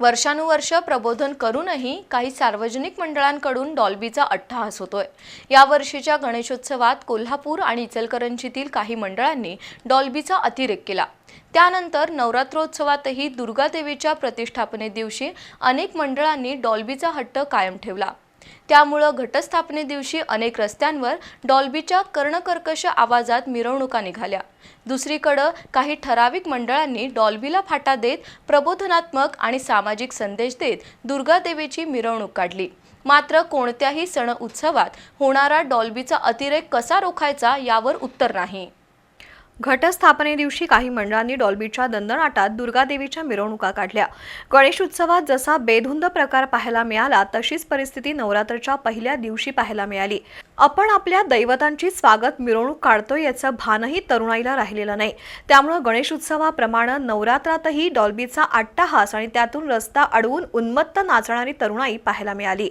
वर्षानुवर्ष प्रबोधन करूनही काही सार्वजनिक मंडळांकडून डॉल्बीचा अट्टहास होतोय. या वर्षीच्या गणेशोत्सवात कोल्हापूर आणि इचलकरंजीतील काही मंडळांनी डॉल्बीचा अतिरेक केला. त्यानंतर नवरात्रोत्सवातही दुर्गादेवीच्या प्रतिष्ठापने दिवशी अनेक मंडळांनी डॉल्बीचा हट्ट कायम ठेवला. त्यामुळं घटस्थापने दिवशी अनेक रस्त्यांवर डॉल्बीच्या कर्णकर्कश आवाजात मिरवणुका निघाल्या. दुसरीकडं काही ठराविक मंडळांनी डॉल्बीला फाटा देत प्रबोधनात्मक आणि सामाजिक संदेश देत दुर्गादेवीची मिरवणूक काढली. मात्र कोणत्याही सण उत्सवात होणारा डॉल्बीचा अतिरेक कसा रोखायचा यावर उत्तर नाही. घटस्थापने दिवशी काही मंडळांनी डॉल्बीच्या दंदनाटात दुर्गादेवीच्या मिरवणुका काढल्या. गणेश उत्सवात जसा बेधुंद प्रकार पाहायला मिळाला तशीच परिस्थिती नवरात्रच्या पहिल्या दिवशी पाहायला मिळाली. आपण आपल्या दैवतांची स्वागत मिरवणूक काढतोय याचं भानही तरुणाईला राहिलेलं नाही. त्यामुळं गणेशोत्सवाप्रमाणे नवरात्रातही डॉल्बीचा अट्टाहास आणि त्यातून रस्ता अडवून उन्मत्त नाचणारी तरुणाई पाहायला मिळाली.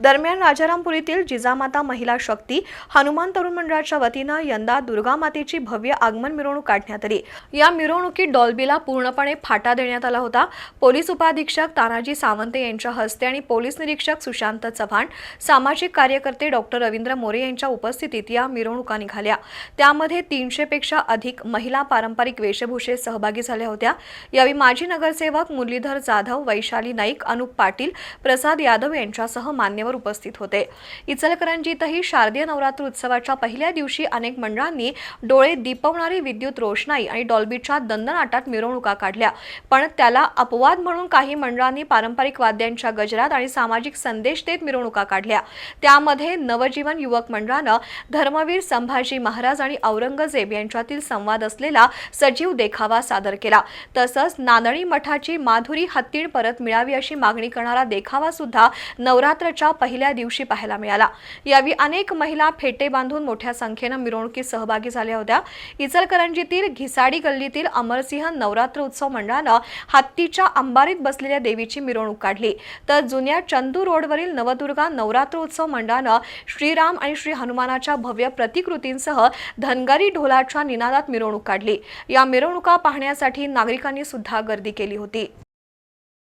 दरम्यान राजारामपुरीतील जिजामाता महिला शक्ती हनुमान तरुण मंडळाच्या वतीनं यंदा दुर्गामातेची भव्य आगमन मिरवणूक काढण्यात आली. या मिरवणुकीत डॉल्बीला पूर्णपणे फाटा देण्यात आला होता. पोलीस उपाधीक्षक तानाजी सावंत यांच्या हस्ते आणि पोलीस निरीक्षक सुशांत चव्हाण सामाजिक कार्यकर्ते डॉक्टर रवींद्र मोरे यांच्या उपस्थितीत या मिरवणुका निघाल्या. त्यामध्ये तीनशे पेक्षा अधिक महिला पारंपरिक वेशभूषेत सहभागी झाल्या होत्या. यावेळी माजी नगरसेवक मुरलीधर जाधव वैशाली नाईक अनुप पाटील प्रसाद यादव यांच्यासह मान्यवर उपस्थित होते. इचलकरंजीतही शारदीय नवरात्र उत्सवाच्या पहिल्या दिवशी अनेक मंडळांनी डोळे दिपवणारी विद्युत रोषणाई आणि डॉल्बीच्या दंदनाटात मिरवणुका काढल्या. पण त्याला अपवाद म्हणून काही मंडळांनी पारंपरिक वाद्यांच्या गजरात आणि सामाजिक संदेश देत मिरवणुका काढल्या. त्यामध्ये नवजीवन युवक मंडळानं धर्मवीर संभाजी महाराज आणि औरंगजेब यांच्यातील संवाद असलेला सजीव देखावा सादर केला. तसंच नांदणी मठाची माधुरी हत्तीण परत मिळावी अशी मागणी करणारा देखावा सुद्धा नवरात्रच्या पहिल्या दिवशी पाहायला मिळाला. यावेळी अनेक महिला फेटे बांधून मोठ्या संख्येनं मिरवणुकीत सहभागी झाल्या होत्या. इचलकरंजीतील घिसाडी गल्लीतील अमरसिंह नवरात्र उत्सव मंडळानं हत्तीच्या अंबारीत बसलेल्या देवीची मिरवणूक काढली. तर जुन्या चंदू रोडवरील नवदुर्गा नवरात्र उत्सव मंडळानं श्रीराम आणि श्री हनुमानाच्या भव्य प्रतिकृतींसह धनगरी ढोलाच्या निनादात मिरवणूक काढली. या मिरवणुका पाहण्यासाठी नागरिकांनी सुद्धा गर्दी केली होती.